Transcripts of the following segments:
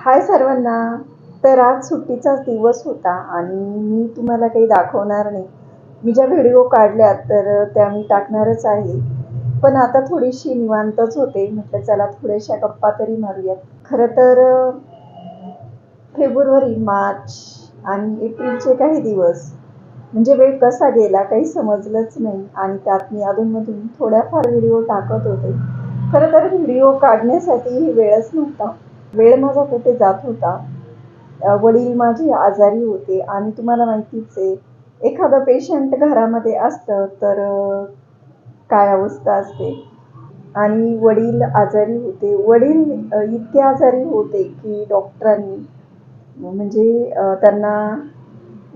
हाय सर्वांना. तर आज सुट्टीचाच दिवस होता आणि मी तुम्हाला काही दाखवणार नाही. मी ज्या व्हिडिओ काढल्या तर त्या मी टाकणारच आहे. पण आता थोडीशी निवांतच होते. म्हटलं चला थोड्याशा गप्पा तरी मारूयात. खरं तर फेब्रुवारी मार्च आणि एप्रिलचे काही दिवस म्हणजे वेळ कसा गेला काही समजलंच नाही. आणि त्यात मी अधूनमधून थोड्याफार व्हिडिओ टाकत होते. खरं तर व्हिडिओ काढण्यासाठी ही वेळच नव्हता. वेळ माझा कुठे जात होता वडील माझे आजारी होते आणि तुम्हाला माहितीच आहे एखादं पेशंट घरामध्ये असतं तर काय अवस्था असते. आणि वडील आजारी होते. वडील इतके आजारी होते की डॉक्टरांनी म्हणजे त्यांना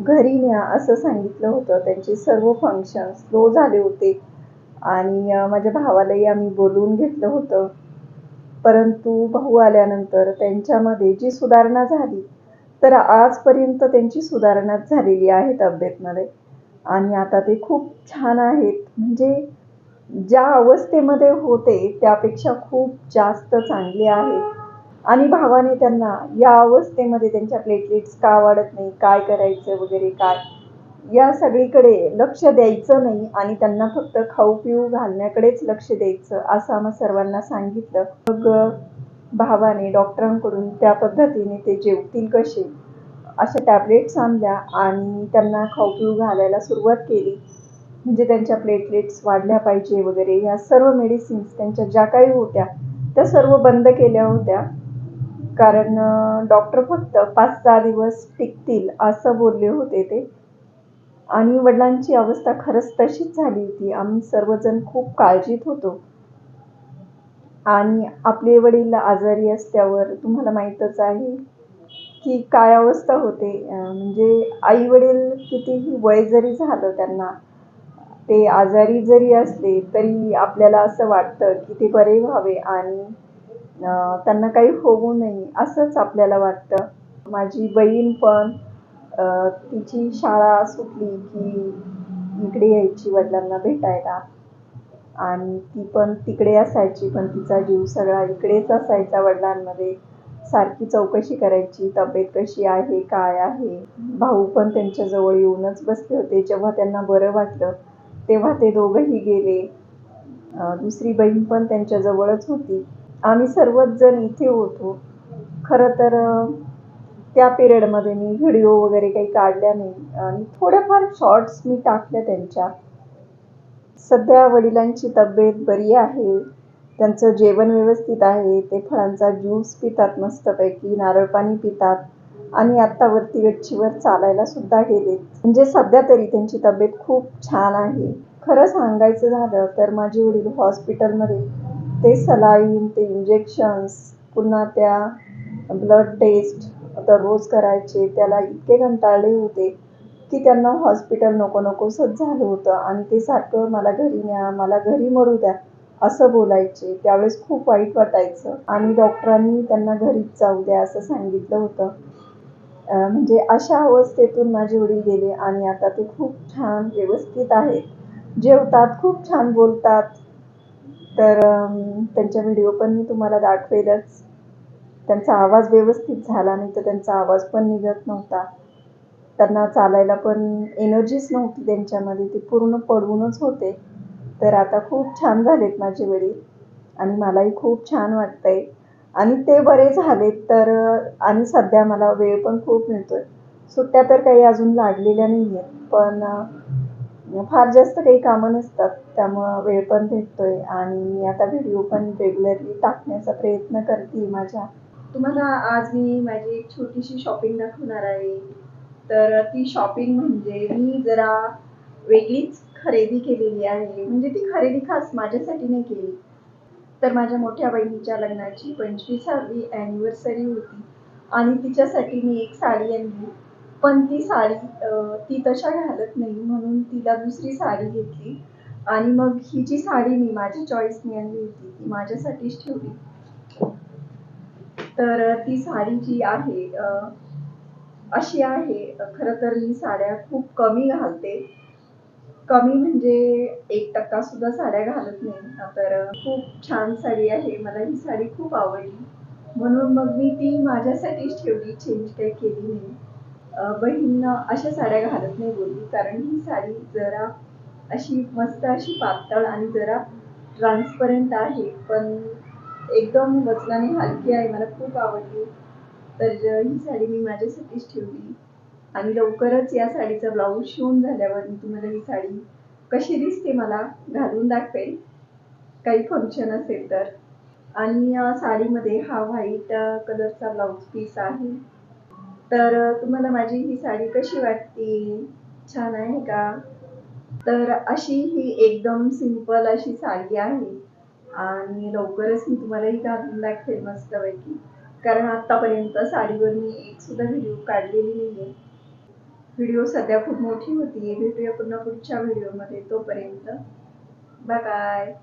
घरी न्या असं सांगितलं होतं. त्यांचे सर्व फंक्शन स्लो झाले होते. आणि माझ्या भावालाही आम्ही बोलवून घेतलं होतं. परंतु भाऊ आल्यानंतर त्यांच्यामध्ये जी सुधारणा झाली तर आजपर्यंत त्यांची सुधारणाच झालेली आहे तब्येतमध्ये आणि आता ते खूप छान आहेत. म्हणजे ज्या अवस्थेमध्ये होते त्यापेक्षा खूप जास्त चांगले आहेत आणि भावाने त्यांना या अवस्थेमध्ये त्यांच्या प्लेटलेट्स का वाढत नाही काय करायचं वगैरे काय या सगळीकडे लक्ष द्यायचं नाही आणि त्यांना फक्त खाऊ पिऊ घालण्याकडेच लक्ष द्यायचं असं आम्हा सर्वांना सांगितलं. मग भावाने डॉक्टरांकडून त्या पद्धतीने ते जेवतील कसे? अशा टॅबलेट्स आणल्या आणि त्यांना खाऊ पिऊ घालायला सुरुवात केली. म्हणजे त्यांच्या प्लेटलेट्स वाढल्या पाहिजे वगैरे या सर्व मेडिसिन्स त्यांच्या ज्या काही होत्या त्या सर्व बंद केल्या होत्या. कारण डॉक्टर फक्त पाच सहा दिवस टिकतील असं बोलले होते ते. आणि वडिलांची अवस्था खरंच तशीच झाली होती. आम्ही सर्वजण खूप काळजीत होतो. आणि आपले वडील आजारी असल्यावर तुम्हाला माहीतच आहे की काय अवस्था होते. म्हणजे आई वडील कितीही वय जरी झालं त्यांना ते आजारी जरी असले तरी आपल्याला असं वाटतं की ते बरे व्हावे आणि त्यांना काही होऊ नये असंच आपल्याला वाटतं. माझी बहीण पण तिची शाळा सुटली की इकडे यायची वडिलांना भेटायला. आणि ती पण तिकडे असायची पण तिचा जीव सगळा इकडेच असायचा वडिलांमध्ये. सारखी चौकशी करायची तब्येत कशी आहे काय आहे. भाऊ पण त्यांच्याजवळ येऊनच बसले होते. जेव्हा त्यांना बरं वाटलं तेव्हा ते दोघंही गेले. दुसरी बहीण पण त्यांच्याजवळच होती. आम्ही सर्वच जण इथे होतो. खरं तर त्या पिरियडमध्ये मी व्हिडिओ वगैरे काही काढल्या नाही. आणि थोड्याफार शॉर्ट्स मी टाकल्या त्यांच्या. सध्या वडिलांची तब्येत बरी आहे. त्यांचं जेवण व्यवस्थित आहे. ते फळांचा ज्यूस पितात मस्तपैकी नारळ पाणी पितात. आणि आत्ता वरती गच्चीवर चालायला सुद्धा गेलेत. म्हणजे सध्या तरी त्यांची तब्येत खूप छान आहे. खरं सांगायचं झालं तर माझे वडील हॉस्पिटलमध्ये ते सलाईन ते इंजेक्शन्स पुन्हा त्या ब्लड टेस्ट दररोज करायचे त्याला इतके कंटाळले होते की त्यांना हॉस्पिटल नको नकोसंच झालं होतं. आणि ते सारखं मला घरी न्या मला घरी मरू द्या असं बोलायचे. त्यावेळेस खूप वाईट वाटायचं. आणि डॉक्टरांनी त्यांना घरीच जाऊ द्या असं सांगितलं होतं. म्हणजे अशा अवस्थेतून माझे वडील गेले आणि आता ते खूप छान व्यवस्थित आहेत. जेवतात खूप छान बोलतात. तर त्यांच्या व्हिडिओ पण मी तुम्हाला दाखवेलच. त्यांचा आवाज व्यवस्थित झाला नाही तर त्यांचा आवाज पण निघत नव्हता. त्यांना चालायला पण एनर्जीच नव्हती त्यांच्यामध्ये ते पूर्ण पडूनच होते. तर आता खूप छान झालेत माझे वडील आणि मलाही खूप छान वाटतंय. आणि ते बरे झालेत तर आणि सध्या मला वेळ पण खूप मिळतोय. सुट्ट्या तर काही अजून लागलेल्या नाही आहेत पण फार जास्त काही कामं नसतात त्यामुळं वेळ पण भेटतोय. आणि मी आता व्हिडिओ पण रेग्युलरली टाकण्याचा प्रयत्न करते माझ्या. तुम्हाला आज मी माझी एक छोटीशी शॉपिंग दाखवणार आहे. तर ती शॉपिंग म्हणजे मी जरा वेगळीच खरेदी केलेली आहे. म्हणजे ती खरेदी खास माझ्यासाठी नाही केली. तर माझ्या मोठ्या बहिणीच्या लग्नाची पंचवीसावी अॅनिव्हर्सरी होती. आणि तिच्यासाठी मी एक साडी आणली. पण ती साडी ती तशा घालत नाही. म्हणून तिला दुसरी साडी घेतली. आणि मग ही जी साडी मी माझी चॉईसने आणली होती ती माझ्यासाठीच ठेवली. तर ती साडी जी आहे अशी आहे. खरं तर मी साड्या खूप कमी घालते. कमी म्हणजे एक टक्का सुद्धा साड्या घालत नाही. तर खूप छान साडी आहे. मला ही साडी खूप आवडली. म्हणून मग मी ती माझ्यासाठीच ठेवली. चेंज काही केली नाही. बहीण अशा साड्या घालत नाही बोलली. कारण ही साडी जरा अशी मस्त अशी पातळ आणि जरा ट्रान्सपरंट आहे. पण एकदम वजनाने हलकी आहे मला खूप आवडली. तर ही साडी मी माझ्यासाठीच ठेवली. आणि लवकरच या साडीचा ब्लाऊज शिवून झाल्यावर मी तुम्हाला ही साडी कशी दिसते मला घालून दाखवेल काही फंक्शन असेल तर. आणि या साडीमध्ये हा व्हाईट कलरचा ब्लाऊज पीस आहे. तर तुम्हाला माझी ही साडी कशी वाटते? छान आहे का? तर अशी ही एकदम सिंपल अशी साडी आहे. आणि लवकरच मी तुम्हाला ही घालून दाखवेल मस्तपैकी कारण आतापर्यंत साडीवर मी एक सुद्धा व्हिडिओ काढलेली नाहीये. व्हिडिओ सध्या खूप मोठी होती भेटूया पुन्हा पुढच्या व्हिडिओमध्ये तोपर्यंत. Bye bye